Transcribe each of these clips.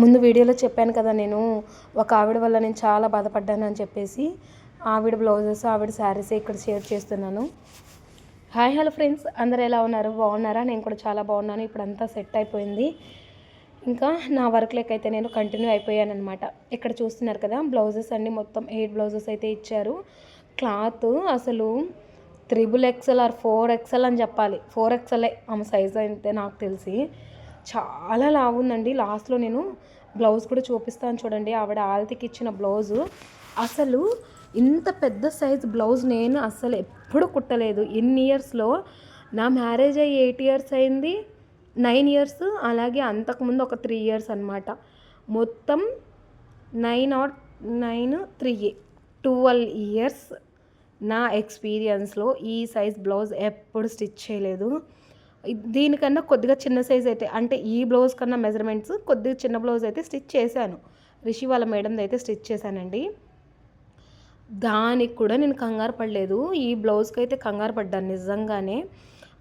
ముందు వీడియోలో చెప్పాను కదా నేను ఒక ఆవిడ వల్ల నేను చాలా బాధపడ్డాను అని చెప్పేసి ఆవిడ బ్లౌజెస్ ఆవిడ శారీస్ ఇక్కడ షేర్ చేస్తున్నాను. Hi hello friends. అందరు ఎలా ఉన్నారు? బాగున్నారా? నేను కూడా చాలా బాగున్నాను. ఇప్పుడు అంతా సెట్ అయిపోయింది. ఇంకా నా వర్క్ అయితే నేను కంటిన్యూ అయిపోయాను అనమాట ఇక్కడ చూస్తున్నారు కదా బ్లౌజెస్ అన్నీ మొత్తం ఎయిట్ బ్లౌజెస్ అయితే ఇచ్చారు. క్లాత్ అసలు triple XL or four XL అని చెప్పాలి. ఫోర్ ఎక్సెల్ ఆమె సైజ్ అయితే నాకు తెలిసి. చాలా లావుందండి. లాస్ట్లో నేను బ్లౌజ్ కూడా చూపిస్తాను చూడండి. ఆవిడ ఆల్తికి ఇచ్చిన బ్లౌజు. అసలు ఇంత పెద్ద సైజ్ బ్లౌజ్ నేను అసలు ఎప్పుడు కుట్టలేదు. ఎన్ని ఇయర్స్లో నా మ్యారేజ్ అయ్యి ఎయిట్ ఇయర్స్ అయింది. నైన్ ఇయర్స్ అలాగే అంతకుముందు ఒక త్రీ ఇయర్స్ అనమాట మొత్తం nine or nine three twelve years నా ఎక్స్పీరియన్స్లో ఈ సైజ్ బ్లౌజ్ ఎప్పుడు స్టిచ్ చేయలేదు. దీనికన్నా కొద్దిగా చిన్న సైజ్ అయితే అంటే ఈ బ్లౌజ్ కన్నా మెజర్మెంట్స్ కొద్దిగా చిన్న బ్లౌజ్ అయితే స్టిచ్ చేశాను. రిషి వాళ్ళ మేడంది అయితే స్టిచ్ చేశానండి. దానికి కూడా నేను కంగారు పడలేదు. ఈ బ్లౌజ్కి అయితే కంగారు పడ్డాను నిజంగానే.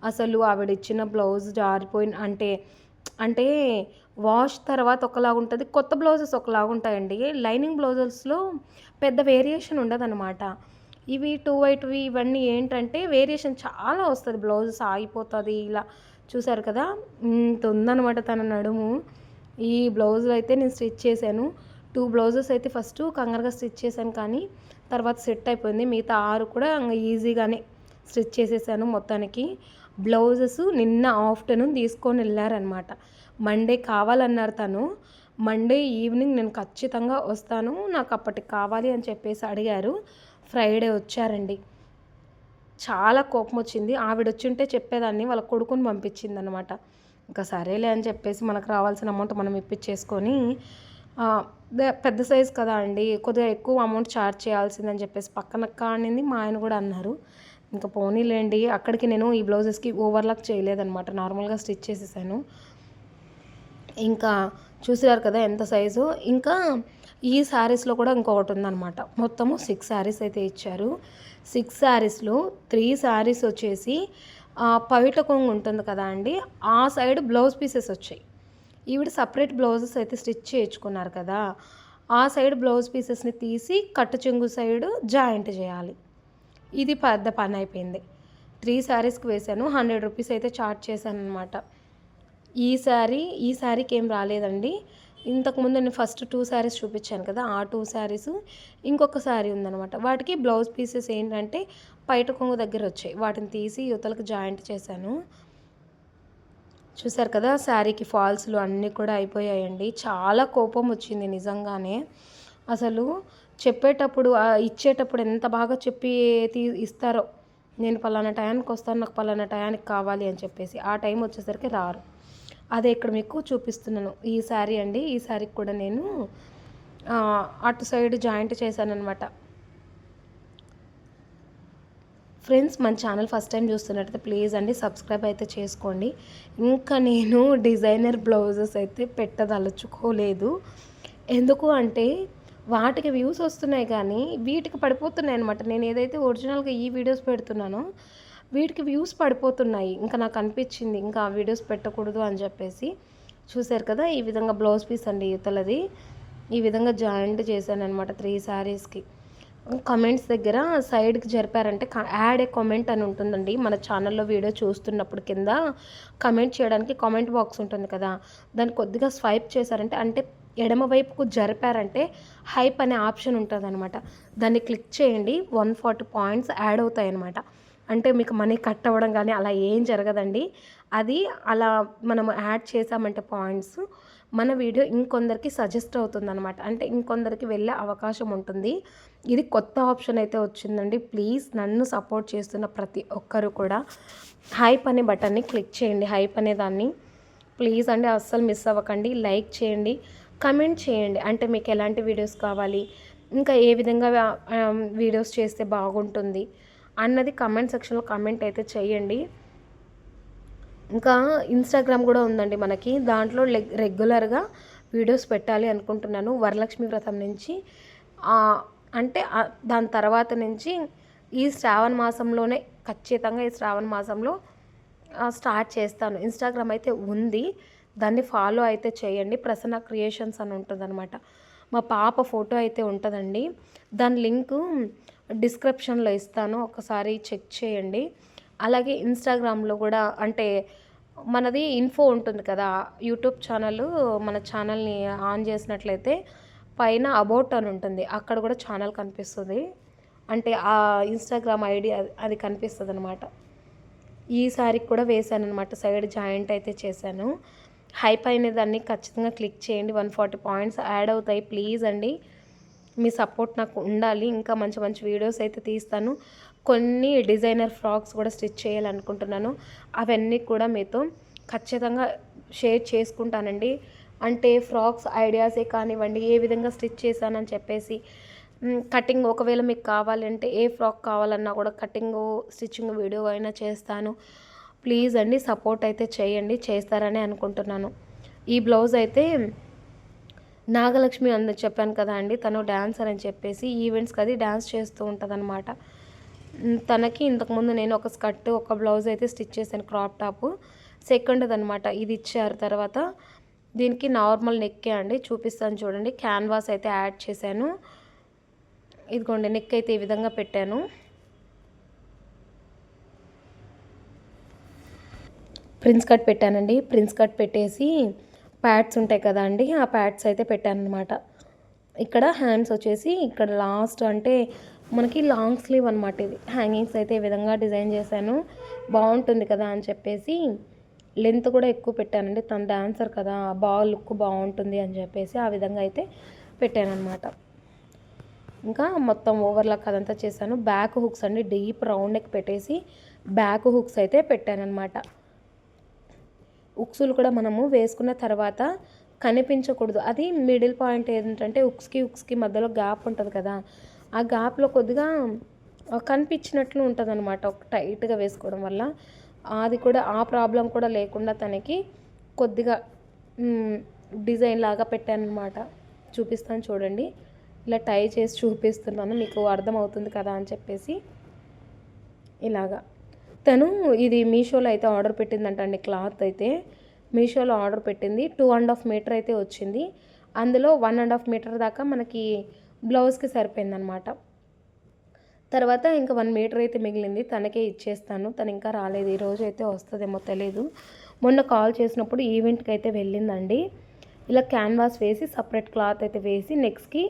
అసలు ఆవిడ ఇచ్చిన బ్లౌజ్ జారిపోయిన అంటే అంటే వాష్ తర్వాత ఒకలాగా ఉంటుంది. కొత్త బ్లౌజెస్ ఒకలాగా ఉంటాయండి. లైనింగ్ బ్లౌజెస్లో పెద్ద వేరియేషన్ ఉండదన్నమాట. ఇవి టూ వైట్వి ఇవన్నీ ఏంటంటే వేరియేషన్ చాలా వస్తుంది. బ్లౌజ్ సాగిపోతుంది ఇలా. చూసారు కదా? ఇంత ఉందనమాట తన నడుము. ఈ బ్లౌజులు అయితే నేను స్టిచ్ చేశాను. టూ బ్లౌజెస్ అయితే ఫస్ట్ కంగారుగా స్టిచ్ చేశాను కానీ తర్వాత సెట్ అయిపోయింది. మిగతా ఆరు కూడా ఈజీగానే స్టిచ్ చేసేసాను మొత్తానికి. బ్లౌజెస్ నిన్న ఆఫ్టర్నూన్ తీసుకొని వెళ్ళారనమాట మండే కావాలన్నారు తను. మండే ఈవినింగ్ నేను ఖచ్చితంగా వస్తాను. నాకు అప్పటికి కావాలి అని చెప్పేసి అడిగారు. ఫ్రైడే వచ్చారండి. చాలా కోపం వచ్చింది ఆవిడ వచ్చింటే చెప్పేదాన్ని వాళ్ళ కొడుకుని పంపించింది అనమాట ఇంకా సరేలే అని చెప్పేసి మనకు రావాల్సిన అమౌంట్ మనం ఇప్పించేసుకొని పెద్ద సైజ్ కదా అండి కొద్దిగా ఎక్కువ అమౌంట్ ఛార్జ్ చేయాల్సిందని చెప్పేసి పక్కన కానింది మా ఆయన కూడా అన్నారు. ఇంకా పోనీలేండి అక్కడికి నేను ఈ బ్లౌజెస్కి ఓవర్లాక్ చేయలేదనమాట నార్మల్గా స్టిచ్ చేసేసాను. ఇంకా చూసారు కదా ఎంత సైజు. ఇంకా ఈ శారీస్లో కూడా ఇంకొకటి ఉందన్నమాట. మొత్తము సిక్స్ శారీస్ అయితే ఇచ్చారు. సిక్స్ శారీస్లో త్రీ శారీస్ వచ్చేసి పవిట కొంగు ఉంటుంది కదా అండి ఆ సైడ్ బ్లౌజ్ పీసెస్ వచ్చాయి. ఈవిడ సపరేట్ బ్లౌజెస్ అయితే స్టిచ్ చేయించుకున్నారు కదా ఆ సైడ్ బ్లౌజ్ పీసెస్ని తీసి కట్టు చెంగు సైడ్ జాయింట్ చేయాలి. ఇది పెద్ద పని అయిపోయింది. త్రీ శారీస్కి వేసాను హండ్రెడ్ రూపీస్ అయితే చార్జ్ చేశాను అనమాట ఈ శారీ ఈ శారీకి ఏం రాలేదండి. ఇంతకుముందు నేను ఫస్ట్ టూ శారీస్ చూపించాను కదా ఆ టూ శారీస్ ఇంకొక శారీ ఉందనమాట వాటికి బ్లౌజ్ పీసెస్ ఏంటంటే పైట కొంగు దగ్గర వచ్చాయి. వాటిని తీసి యువతలకు జాయింట్ చేశాను. చూసారు కదా శారీకి ఫాల్స్లు అన్నీ కూడా అయిపోయాయండి. చాలా కోపం వచ్చింది నిజంగానే. అసలు చెప్పేటప్పుడు ఇచ్చేటప్పుడు ఎంత బాగా చెప్పి తీ ఇస్తారో. నేను పలానా టయానికి వస్తాను నాకు పలానా టయానికి కావాలి అని చెప్పేసి ఆ టైం వచ్చేసరికి రారు. అదే ఇక్కడ మీకు చూపిస్తున్నాను. ఈ శారీ అండి. ఈ శారీకి కూడా నేను అటు సైడ్ జాయింట్ చేశాను అనమాట ఫ్రెండ్స్ మన ఛానల్ ఫస్ట్ టైం చూస్తున్నట్టయితే ప్లీజ్ అండి సబ్స్క్రైబ్ అయితే చేసుకోండి. ఇంకా నేను డిజైనర్ బ్లౌజెస్ అయితే పెట్టదలుచుకోలేదు. ఎందుకు అంటే వాటికి వ్యూస్ వస్తున్నాయి కానీ వీటికి పడిపోతున్నాయి అనమాట నేను ఏదైతే ఒరిజినల్గా ఈ వీడియోస్ పెడుతున్నానో వీటికి వ్యూస్ పడిపోతున్నాయి. ఇంకా నాకు అనిపించింది ఇంకా ఆ వీడియోస్ పెట్టకూడదు అని చెప్పేసి. చూశారు కదా ఈ విధంగా బ్లౌజ్ పీస్ అండి యువతలది ఈ విధంగా జాయింట్ చేశాను అనమాట త్రీ శారీస్కి కమెంట్స్ దగ్గర సైడ్కి జరిపారంటే యాడ్ ఏ కామెంట్ అని ఉంటుందండి. మన ఛానల్లో వీడియో చూస్తున్నప్పుడు కింద కమెంట్ చేయడానికి కామెంట్ బాక్స్ ఉంటుంది కదా. దాన్ని కొద్దిగా స్వైప్ చేశారంటే అంటే ఎడమ వైపుకు జరిపారంటే హైప్ అనే ఆప్షన్ ఉంటుంది అనమాట దాన్ని క్లిక్ చేయండి వన్ ఫార్టీ పాయింట్స్ యాడ్ అవుతాయి అనమాట అంటే మీకు మనీ కట్ అవ్వడం కానీ అలా ఏం జరగదండి. అది అలా మనం యాడ్ చేసామంటే పాయింట్స్ మన వీడియో ఇంకొందరికి సజెస్ట్ అవుతుంది అనమాట అంటే ఇంకొందరికి వెళ్ళే అవకాశం ఉంటుంది. ఇది కొత్త ఆప్షన్ అయితే వచ్చిందండి. ప్లీజ్ నన్ను సపోర్ట్ చేస్తున్న ప్రతి ఒక్కరు కూడా హైప్ అనే బటన్ని క్లిక్ చేయండి. హైప్ అనే దాన్ని ప్లీజ్ అండి అస్సలు మిస్ అవ్వకండి. లైక్ చేయండి కమెంట్ చేయండి. అంటే మీకు ఎలాంటి వీడియోస్ కావాలి ఇంకా ఏ విధంగా వీడియోస్ చేస్తే బాగుంటుంది అన్నది కమెంట్ సెక్షన్లో కమెంట్ అయితే చేయండి. ఇంకా ఇన్స్టాగ్రామ్ కూడా ఉందండి మనకి. దాంట్లో రెగ్యులర్గా వీడియోస్ పెట్టాలి అనుకుంటున్నాను. వరలక్ష్మి వ్రతం నుంచి అంటే దాని తర్వాత నుంచి ఈ శ్రావణ మాసంలోనే ఖచ్చితంగా ఈ శ్రావణ మాసంలో స్టార్ట్ చేస్తాను. ఇన్స్టాగ్రామ్ అయితే ఉంది. దాన్ని ఫాలో అయితే చేయండి. ప్రసన్న క్రియేషన్స్ అని ఉంటుందన్నమాట. మా పాప ఫోటో అయితే ఉంటుందండి. దాని లింకు డిస్క్రిప్షన్లో ఇస్తాను ఒకసారి చెక్ చేయండి. అలాగే ఇన్స్టాగ్రామ్లో కూడా అంటే మనది ఇన్ఫో ఉంటుంది కదా యూట్యూబ్ ఛానల్ మన ఛానల్ని ఆన్ చేసినట్లయితే పైన అబౌట్ అని ఉంటుంది అక్కడ కూడా ఛానల్ కనిపిస్తుంది. అంటే ఆ ఇన్స్టాగ్రామ్ ఐడి అది కనిపిస్తుంది అనమాట ఈ సారీకి కూడా వేశాను అనమాట సైడ్ జాయింట్ అయితే చేశాను. హైప్ అయిన దాన్ని ఖచ్చితంగా క్లిక్ చేయండి వన్ ఫార్టీ పాయింట్స్ యాడ్ అవుతాయి ప్లీజ్ అండి. మీ సపోర్ట్ నాకు ఉండాలి. ఇంకా మంచి మంచి వీడియోస్ అయితే తీస్తాను. కొన్ని డిజైనర్ ఫ్రాక్స్ కూడా స్టిచ్ చేయాలనుకుంటున్నాను. అవన్నీ కూడా మీతో ఖచ్చితంగా షేర్ చేసుకుంటానండి. అంటే ఫ్రాక్స్ ఐడియాసే కానివ్వండి ఏ విధంగా స్టిచ్ చేశానని చెప్పేసి కటింగ్ ఒకవేళ మీకు కావాలంటే ఏ ఫ్రాక్ కావాలన్నా కూడా కటింగ్ స్టిచ్చింగ్ వీడియో అయినా చేస్తాను. ప్లీజ్ అండి సపోర్ట్ అయితే చేయండి చేస్తారని అనుకుంటున్నాను. ఈ బ్లౌజ్ అయితే నాగలక్ష్మి అని చెప్పాను కదా అండి తను డ్యాన్సర్ అని చెప్పేసి ఈవెంట్స్కి అది డ్యాన్స్ చేస్తూ ఉంటుంది తనకి ఇంతకుముందు నేను ఒక స్కర్ట్ ఒక బ్లౌజ్ అయితే స్టిచ్ చేశాను క్రాప్ టాప్. సెకండ్ అనమాట ఇది ఇచ్చారు తర్వాత దీనికి నార్మల్ నెక్కే అండి చూపిస్తాను చూడండి. క్యాన్వాస్ అయితే యాడ్ చేశాను. ఇదిగోండి నెక్ అయితే ఈ విధంగా పెట్టాను. ప్రిన్స్ కట్ పెట్టానండి. ప్రిన్స్ కట్ పెట్టేసి ప్యాడ్స్ ఉంటాయి కదా అండి ఆ ప్యాడ్స్ అయితే పెట్టాను అనమాట ఇక్కడ హ్యాండ్స్ వచ్చేసి ఇక్కడ లాస్ట్ అంటే మనకి లాంగ్ స్లీవ్ అనమాట ఇది. హ్యాంగింగ్స్ అయితే ఈ విధంగా డిజైన్ చేశాను. బాగుంటుంది కదా అని చెప్పేసి లెంత్ కూడా ఎక్కువ పెట్టానండి. తన డాన్సర్ కదా బాగా లుక్ బాగుంటుంది అని చెప్పేసి ఆ విధంగా అయితే పెట్టాను ఇంకా మొత్తం ఓవర్లాక్ అదంతా చేశాను. బ్యాక్ హుక్స్ అండి డీప్ రౌండ్ నెక్ పెట్టేసి బ్యాక్ హుక్స్ అయితే పెట్టాను అనమాట ఉక్సులు కూడా మనము వేసుకున్న తర్వాత కనిపించకూడదు. అది మిడిల్ పాయింట్ ఏంటంటే ఉక్స్కి ఉక్స్కి మధ్యలో గ్యాప్ ఉంటుంది కదా. ఆ గ్యాప్లో కొద్దిగా కనిపించినట్లు ఉంటుంది అనమాట ఒక టైట్గా వేసుకోవడం వల్ల. అది కూడా ఆ ప్రాబ్లం కూడా లేకుండా తనకి కొద్దిగా డిజైన్ లాగా పెట్టాను అనమాట చూపిస్తాను చూడండి. ఇలా టై చేసి చూపిస్తున్నాను. మీకు అర్థమవుతుంది కదా అని చెప్పేసి ఇలాగా. తను ఇది మీషోలో అయితే ఆర్డర్ పెట్టిందంట అండి క్లాత్ అయితే. మీషోలో ఆర్డర్ పెట్టింది. టూ అండ్ హాఫ్ మీటర్ అయితే వచ్చింది. అందులో వన్ అండ్ హాఫ్ మీటర్ దాకా మనకి బ్లౌజ్కి సరిపోయిందనమాట. తర్వాత ఇంకా వన్ మీటర్ అయితే మిగిలింది. తనకే ఇచ్చేస్తాను. తను ఇంకా రాలేదు. ఈరోజు అయితే వస్తుందేమో తెలియదు మొన్న కాల్ చేసినప్పుడు ఈవెంట్కి అయితే వెళ్ళిందండి. ఇలా క్యాన్వాస్ వేసి సపరేట్ క్లాత్ అయితే వేసి నెక్స్ట్కి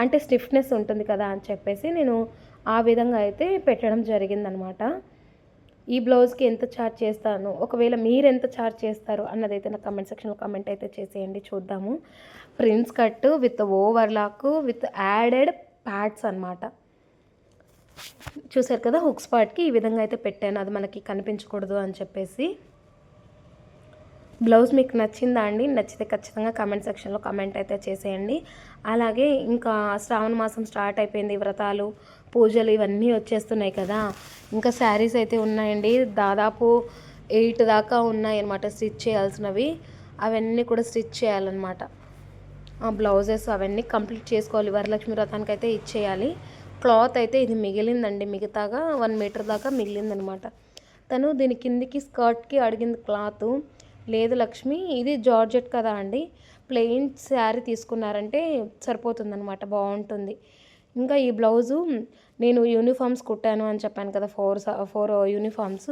అంటే స్టిఫ్నెస్ ఉంటుంది కదా అని చెప్పేసి నేను ఆ విధంగా అయితే పెట్టడం జరిగిందనమాట. ఈ బ్లౌజ్కి ఎంత ఛార్జ్ చేస్తాను? ఒకవేళ మీరు ఎంత ఛార్జ్ చేస్తారు? అన్నదైతే నా కమెంట్ సెక్షన్లో కమెంట్ అయితే చేసేయండి చూద్దాము. Prince cut with overlock with added pads అనమాట చూసారు కదా హుక్స్ పార్ట్కి ఈ విధంగా అయితే పెట్టాను. అది మనకి కనిపించకూడదు అని చెప్పేసి. బ్లౌజ్ మీకు నచ్చిందా అండి? నచ్చితే ఖచ్చితంగా కమెంట్ సెక్షన్లో కమెంట్ అయితే చేసేయండి. అలాగే ఇంకా శ్రావణ మాసం స్టార్ట్ అయిపోయింది వ్రతాలు పూజలు ఇవన్నీ వచ్చేస్తున్నాయి కదా. ఇంకా శారీస్ అయితే ఉన్నాయండి. దాదాపు ఎయిట్ దాకా ఉన్నాయి అనమాట స్టిచ్ చేయాల్సినవి. అవన్నీ కూడా స్టిచ్ చేయాలన్నమాట. ఆ బ్లౌజెస్ అవన్నీ కంప్లీట్ చేసుకోవాలి. వరలక్ష్మి వ్రతానికి అయితే ఇచ్చేయాలి. క్లాత్ అయితే ఇది మిగిలిందండి. మిగతాగా వన్ మీటర్ దాకా మిగిలిందనమాట తను దీని కిందికి స్కర్ట్కి అడిగింది క్లాత్. లేదు లక్ష్మి ఇది జార్జెట్ కదా అండి. ప్లెయిన్ శారీ తీసుకున్నారంటే సరిపోతుందనమాట బాగుంటుంది. ఇంకా ఈ బ్లౌజు నేను యూనిఫామ్స్ కుట్టాను అని చెప్పాను కదా ఫోర్ ఫోర్ యూనిఫామ్స్.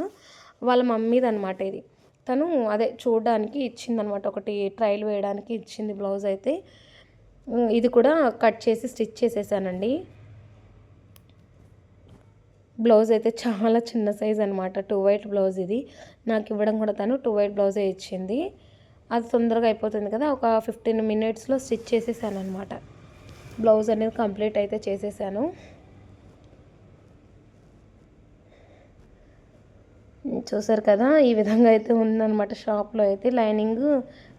వాళ్ళ మమ్మీది అనమాట ఇది. తను అదే చూడడానికి ఇచ్చిందనమాట ఒకటి ట్రయల్ వేయడానికి ఇచ్చింది బ్లౌజ్ అయితే. ఇది కూడా కట్ చేసి స్టిచ్ చేసేసానండి. బ్లౌజ్ అయితే చాలా చిన్న సైజ్ అనమాట టూ వైట్ బ్లౌజ్ ఇది. నాకు ఇవ్వడం కూడా తను టూ వైట్ బ్లౌజే ఇచ్చింది. అది తొందరగా అయిపోతుంది కదా ఒక ఫిఫ్టీన్ మినిట్స్లో స్టిచ్ చేసేసాను అనమాట బ్లౌజ్ అనేది కంప్లీట్ అయితే చేసేసాను. చూసారు కదా ఈ విధంగా అయితే ఉందన్నమాట షాప్లో అయితే. లైనింగ్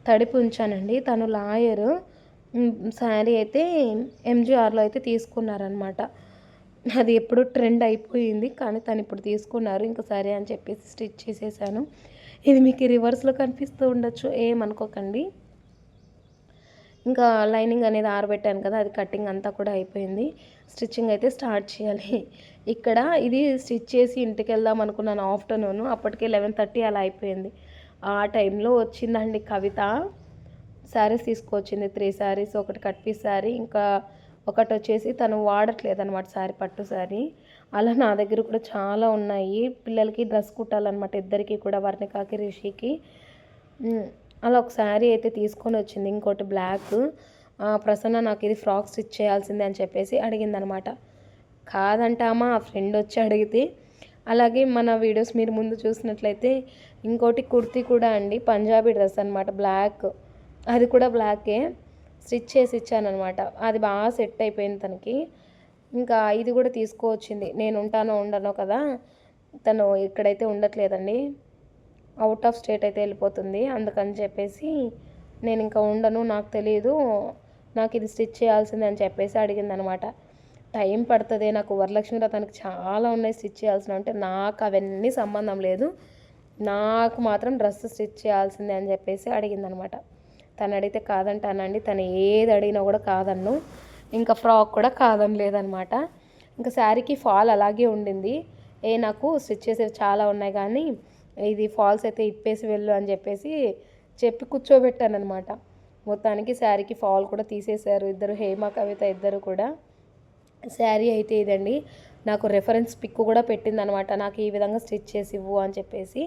తడిపి ఉంచానండి. తను లాయరు. శారీ అయితే ఎంజీఆర్లో అయితే తీసుకున్నారనమాట అది ఎప్పుడు ట్రెండ్ అయిపోయింది కానీ తను ఇప్పుడు తీసుకున్నారు. ఇంకా సరే అని చెప్పేసి స్టిచ్ చేసేసాను. ఇది మీకు రివర్స్లో కనిపిస్తూ ఉండొచ్చు ఏమనుకోకండి. ఇంకా లైనింగ్ అనేది ఆరబెట్టాను కదా అది కటింగ్ అంతా కూడా అయిపోయింది. స్టిచ్చింగ్ అయితే స్టార్ట్ చేయాలి. ఇక్కడ ఇది స్టిచ్ చేసి ఇంటికి వెళ్దాం అనుకున్నాను ఆఫ్టర్నూన్. అప్పటికే లెవెన్ థర్టీ అలా అయిపోయింది. ఆ టైంలో వచ్చిందండి కవిత. శారీస్ తీసుకొచ్చింది త్రీ శారీస్ ఒకటి కట్ పీస్ శారీ ఇంకా ఒకటి వచ్చేసి తను వాడట్లేదు అనమాట శారీ పట్టు శారీ. అలా నా దగ్గర కూడా చాలా ఉన్నాయి. పిల్లలకి డ్రెస్ కుట్టాలన్నమాట ఇద్దరికి కూడా వర్ణికాకి రిషికి. అలా ఒక శారీ అయితే తీసుకొని వచ్చింది. ఇంకోటి బ్లాక్ ప్రసన్న నాకు ఇది ఫ్రాక్ స్టిచ్ చేయాల్సిందే అని చెప్పేసి అడిగిందనమాట. కాదంటామా ఆ ఫ్రెండ్ వచ్చి అడిగితే. అలాగే మన వీడియోస్ మీరు ముందు చూసినట్లయితే ఇంకోటి కుర్తీ కూడా అండి పంజాబీ డ్రెస్ అనమాట బ్లాక్ అది కూడా బ్లాకే స్టిచ్ చేసి ఇచ్చానమాట అది బాగా సెట్ అయిపోయింది తనకి. ఇంకా ఇది కూడా తీసుకువచ్చింది నేను ఉంటానో ఉండనో కదా తను ఇక్కడైతే ఉండట్లేదండి. అవుట్ ఆఫ్ స్టేట్ అయితే వెళ్ళిపోతుంది. అందుకని చెప్పేసి నేను ఇంకా ఉండను నాకు తెలియదు నాకు ఇది స్టిచ్ చేయాల్సిందే అని చెప్పేసి అడిగింది అనమాట టైం పడుతుంది నాకు వరలక్ష్మి వ్రతానికి చాలా ఉన్నాయి స్టిచ్ చేయాల్సిన అంటే నాకు అవన్నీ సంబంధం లేదు. నాకు మాత్రం డ్రెస్ స్టిచ్ చేయాల్సిందే అని చెప్పేసి అడిగిందనమాట. తను అడిగితే కాదంటానండి తను ఏది అడిగినా కూడా కాదన్ను. ఇంకా ఫ్రాక్ కూడా కాదని లేదనమాట ఇంకా శారీకి ఫాల్ అలాగే ఉండింది. ఏ నాకు స్టిచ్ చేసేవి చాలా ఉన్నాయి కానీ ఇది ఫాల్స్ అయితే ఇప్పేసి వెళ్ళు అని చెప్పేసి చెప్పి కూర్చోబెట్టాను అనమాట మొత్తానికి శారీకి ఫాల్ కూడా తీసేశారు ఇద్దరు హేమ కవిత ఇద్దరు కూడా. శారీ అయితే ఇదండి. నాకు రెఫరెన్స్ పిక్ కూడా పెట్టింది అనమాట నాకు ఈ విధంగా స్టిచ్ చేసి ఇవ్వు అని చెప్పేసి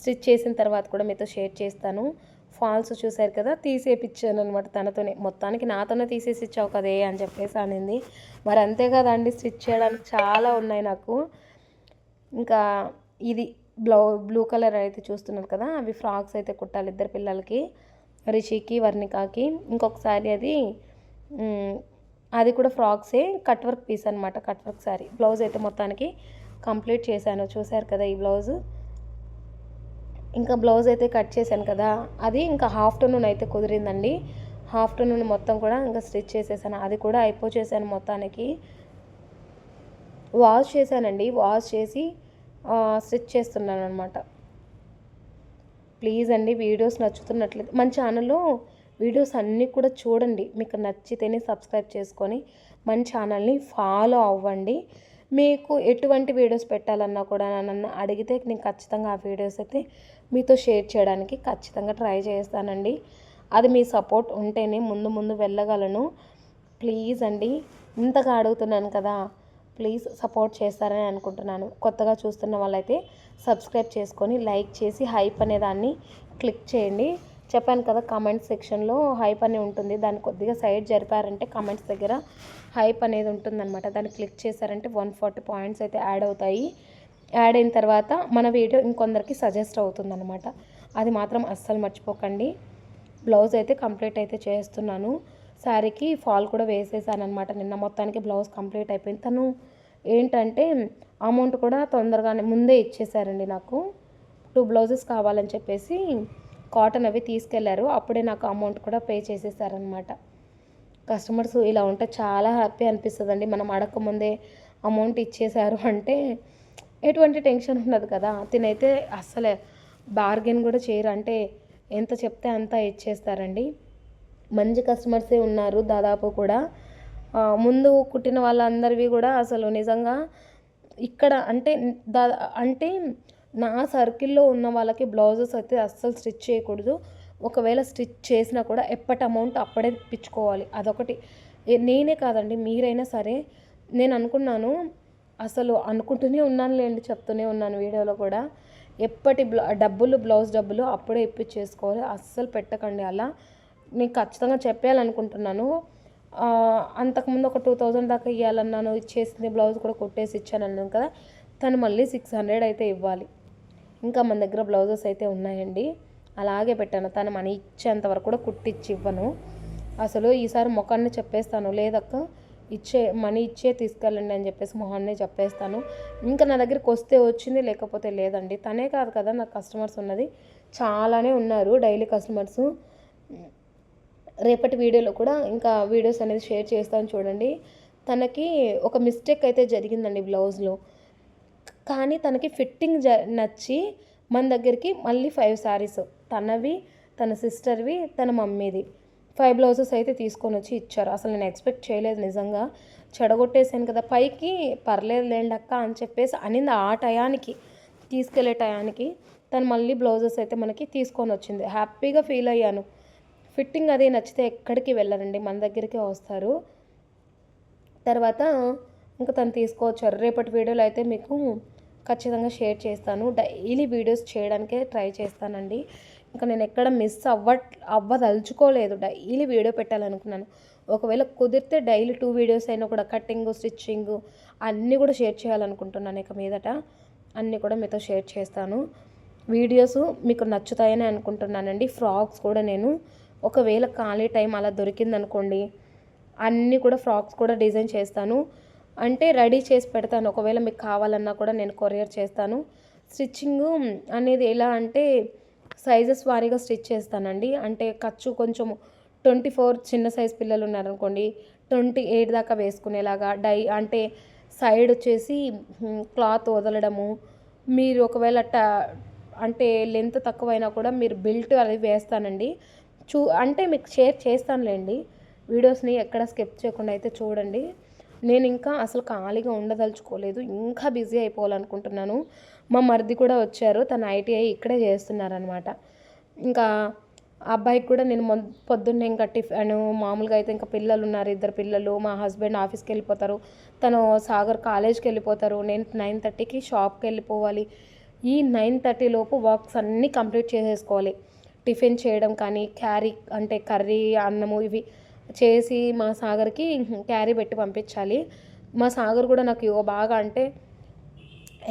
స్టిచ్ చేసిన తర్వాత కూడా మీతో షేర్ చేస్తాను. ఫాల్స్ చూశారు కదా తీసేపిచ్చాను అనమాట తనతోనే. మొత్తానికి నాతోనే తీసేసి ఇచ్చావు కదే అని చెప్పేసి అనింది. మరి అంతే కదండి స్టిచ్ చేయడానికి చాలా ఉన్నాయి నాకు. ఇంకా ఇది బ్లౌ బ్లూ కలర్ అయితే చూస్తున్నారు కదా? అవి ఫ్రాక్స్ అయితే కుట్టాలి ఇద్దరు పిల్లలకి రిషికి వర్ణికాకి. ఇంకొకసారి అది అది కూడా ఫ్రాక్సే కట్ వర్క్ పీస్ అనమాట కట్ వర్క్ సారీ బ్లౌజ్ అయితే మొత్తానికి కంప్లీట్ చేశాను. చూశారు కదా ఈ బ్లౌజ్? ఇంకా బ్లౌజ్ అయితే కట్ చేశాను కదా? అది ఇంకా ఆఫ్టర్నూన్ అయితే కుదిరిందండి. ఆఫ్టర్నూన్ మొత్తం కూడా ఇంకా స్టిచ్ చేసేసాను. అది కూడా అయిపోచేసాను మొత్తానికి. వాష్ చేశానండి. వాష్ చేసి స్టిచ్ చేస్తున్నాను అనమాట ప్లీజ్ అండి వీడియోస్ నచ్చుతున్నట్లయితే మన ఛానల్లో వీడియోస్ అన్నీ కూడా చూడండి. మీకు నచ్చితేనే సబ్స్క్రైబ్ చేసుకొని మన ఛానల్ని ఫాలో అవ్వండి. మీకు ఎటువంటి వీడియోస్ పెట్టాలన్నా కూడా నన్ను అడిగితే నేను ఖచ్చితంగా ఆ వీడియోస్ అయితే మీతో షేర్ చేయడానికి ఖచ్చితంగా ట్రై చేస్తానండి. అది మీ సపోర్ట్ ఉంటేనే ముందు ముందు వెళ్ళగలను. ప్లీజ్ అండి ఇంతగా అడుగుతున్నాను కదా. ప్లీజ్ సపోర్ట్ చేస్తారని అనుకుంటున్నాను. కొత్తగా చూస్తున్న వాళ్ళైతే సబ్స్క్రైబ్ చేసుకొని లైక్ చేసి హైప్ అనే దాన్ని క్లిక్ చేయండి. చెప్పాను కదా కామెంట్ సెక్షన్లో హైప్ అని ఉంటుంది. దాన్ని కొద్దిగా సైడ్ జరిపారంటే కామెంట్స్ దగ్గర హైప్ అనేది ఉంటుందన్నమాట. దాన్ని క్లిక్ చేశారంటే వన్ ఫార్టీ పాయింట్స్ అయితే యాడ్ అవుతాయి. యాడ్ అయిన తర్వాత మన వీడియో ఇంకొందరికి సజెస్ట్ అవుతుందన్నమాట. అది మాత్రం అస్సలు మర్చిపోకండి. బ్లౌజ్ అయితే కంప్లీట్ అయితే చేస్తున్నాను. శారీకి ఫాల్ కూడా వేసేసానమాట నిన్న మొత్తానికి బ్లౌజ్ కంప్లీట్ అయిపోయింది. తను ఏంటంటే అమౌంట్ కూడా తొందరగానే ముందే ఇచ్చేసారండి నాకు. టూ బ్లౌజెస్ కావాలని చెప్పేసి కాటన్ అవి తీసుకెళ్ళారు. అప్పుడే నాకు అమౌంట్ కూడా పే చేసేసారనమాట కస్టమర్స్ ఇలా ఉంటే చాలా హ్యాపీ అనిపిస్తుందండి. మనం అడగక ముందే అమౌంట్ ఇచ్చేశారు అంటే ఎటువంటి టెన్షన్ ఉండదు కదా. తినైతే అస్సలే బార్గెన్ కూడా చేయరు. అంటే ఎంత చెప్తే అంత ఇచ్చేస్తారండి. మంచి కస్టమర్సే ఉన్నారు దాదాపు కూడా. ముందు కుట్టిన వాళ్ళందరివి కూడా అసలు నిజంగా ఇక్కడ అంటే దా అంటే నా సర్కిల్లో ఉన్న వాళ్ళకి బ్లౌజెస్ అయితే అస్సలు స్టిచ్ చేయకూడదు. ఒకవేళ స్టిచ్ చేసినా కూడా ఎప్పటి అమౌంట్ అప్పుడే ఇప్పించుకోవాలి అదొకటి. నేనే కాదండి మీరైనా సరే నేను అనుకున్నాను అసలు అనుకుంటూనే ఉన్నాను లేండి చెప్తూనే ఉన్నాను వీడియోలో కూడా. ఎప్పటి బ్లౌ డబ్బులు బ్లౌజ్ డబ్బులు అప్పుడే ఇప్పించేసుకోవాలి. అస్సలు పెట్టకండి అలా. నేను ఖచ్చితంగా చెప్పేయాలనుకుంటున్నాను. అంతకుముందు ఒక టూ థౌజండ్ దాకా ఇవ్వాలన్నాను ఇచ్చేసింది బ్లౌజ్ కూడా కొట్టేసి ఇచ్చాను అన్నాను కదా తను మళ్ళీ సిక్స్ హండ్రెడ్ అయితే ఇవ్వాలి. ఇంకా మన దగ్గర బ్లౌజెస్ అయితే ఉన్నాయండి. అలాగే పెట్టాను తను మనీ ఇచ్చేంత వరకు కూడా కుట్టిచ్చి ఇవ్వను. అసలు ఈసారి ముఖాన్ని చెప్పేస్తాను లేదక్క ఇచ్చే మనీ ఇచ్చే తీసుకెళ్ళండి అని చెప్పేసి మొహాన్నే చెప్పేస్తాను. ఇంకా నా దగ్గరికి వస్తే వచ్చింది లేకపోతే లేదండి. తనే కాదు కదా నాకు కస్టమర్స్ ఉన్నది. చాలానే ఉన్నారు డైలీ కస్టమర్స్. రేపటి వీడియోలో కూడా ఇంకా వీడియోస్ అనేది షేర్ చేస్తాను చూడండి. తనకి ఒక మిస్టేక్ అయితే జరిగిందండి బ్లౌజ్లో. కానీ తనకి ఫిట్టింగ్ జ నచ్చి మన దగ్గరికి మళ్ళీ ఫైవ్ శారీస్ తనవి తన సిస్టర్వి తన మమ్మీది ఫైవ్ బ్లౌజెస్ అయితే తీసుకొని వచ్చి ఇచ్చారు. అసలు నేను ఎక్స్పెక్ట్ చేయలేదు నిజంగా. చెడగొట్టేసాను కదా. పైకి పర్లేదు లేండి అక్క అని చెప్పేసి అనింది ఆ టయానికి తీసుకెళ్ళే టయానికి తను మళ్ళీ బ్లౌజెస్ అయితే మనకి తీసుకొని వచ్చింది. హ్యాపీగా ఫీల్ అయ్యాను. ఫిట్టింగ్ అది నచ్చితే ఎక్కడికి వెళ్ళరండి? మన దగ్గరికే వస్తారు. తర్వాత ఇంకా తను తీసుకోవచ్చారు. రేపటి వీడియోలో అయితే మీకు ఖచ్చితంగా షేర్ చేస్తాను. డైలీ వీడియోస్ చేయడానికే ట్రై చేస్తానండి. ఇంకా నేను ఎక్కడ మిస్ అవ్వ అవ్వదలుచుకోలేదు. Daily video పెట్టాలనుకున్నాను. ఒకవేళ కుదిరితే డైలీ టూ వీడియోస్ అయినా కూడా కటింగ్ స్టిచ్చింగ్ అన్నీ కూడా షేర్ చేయాలనుకుంటున్నాను ఇక మీదట. అన్నీ కూడా మీతో షేర్ చేస్తాను. వీడియోస్ మీకు నచ్చుతాయని అనుకుంటున్నానండి. ఫ్రాక్స్ కూడా నేను ఒకవేళ ఖాళీ టైం అలా దొరికిందనుకోండి అన్నీ కూడా ఫ్రాక్స్ కూడా డిజైన్ చేస్తాను. అంటే రెడీ చేసి పెడతాను. ఒకవేళ మీకు కావాలన్నా కూడా నేను కొరియర్ చేస్తాను. స్టిచ్చింగ్ అనేది ఎలా అంటే సైజెస్ వారీగా స్టిచ్ చేస్తానండి. అంటే ఖర్చు కొంచెం ట్వంటీ ఫోర్ చిన్న సైజ్ పిల్లలు ఉన్నారనుకోండి ట్వంటీ ఎయిట్ దాకా వేసుకునేలాగా డై అంటే సైడ్ వచ్చేసి క్లాత్ వదలడము. మీరు ఒకవేళ ట అంటే లెంత్ తక్కువైనా కూడా మీరు బెల్ట్ అది వేస్తానండి. చూ అంటే మీకు షేర్ చేస్తానులేండి. వీడియోస్ని ఎక్కడ స్కిప్ చేయకుండా అయితే చూడండి. నేను ఇంకా అసలు ఖాళీగా ఉండదలుచుకోలేదు. ఇంకా బిజీ అయిపోవాలనుకుంటున్నాను. మా మరిది కూడా వచ్చారు. తన ఐటీఐ ఇక్కడే చేస్తున్నారనమాట. ఇంకా అబ్బాయికి కూడా నేను మొ పొద్దున్నే ఇంకా టిఫిన్ మామూలుగా అయితే ఇంకా పిల్లలు ఉన్నారు ఇద్దరు పిల్లలు మా హస్బెండ్ ఆఫీస్కి వెళ్ళిపోతారు. తను సాగర్ కాలేజ్కి వెళ్ళిపోతారు. నేను నైన్ థర్టీకి షాప్కి వెళ్ళిపోవాలి. ఈ నైన్ థర్టీ లోపు వర్క్స్ అన్నీ కంప్లీట్ చేసేసుకోవాలి. టిఫిన్ చేయడం కానీ క్యారీ అంటే కర్రీ అన్నము ఇవి చేసి మా సాగర్కి క్యారీ పెట్టి పంపించాలి. మా సాగర్ కూడా నాకు ఇగో బాగా అంటే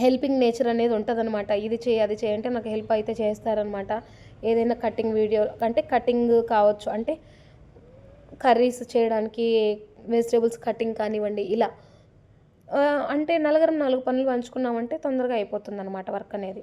హెల్పింగ్ నేచర్ అనేది ఉంటుందన్నమాట. ఇది చేయి అది చేయి అంటే నాకు హెల్ప్ అయితే చేస్తారనమాట ఏదైనా కటింగ్ వీడియో అంటే కటింగ్ కావచ్చు. అంటే కర్రీస్ చేయడానికి వెజిటేబుల్స్ కటింగ్ కానివ్వండి ఇలా. అంటే నలుగురం నాలుగు పనులు పంచుకున్నామంటే తొందరగా అయిపోతుంది అనమాట వర్క్ అనేది.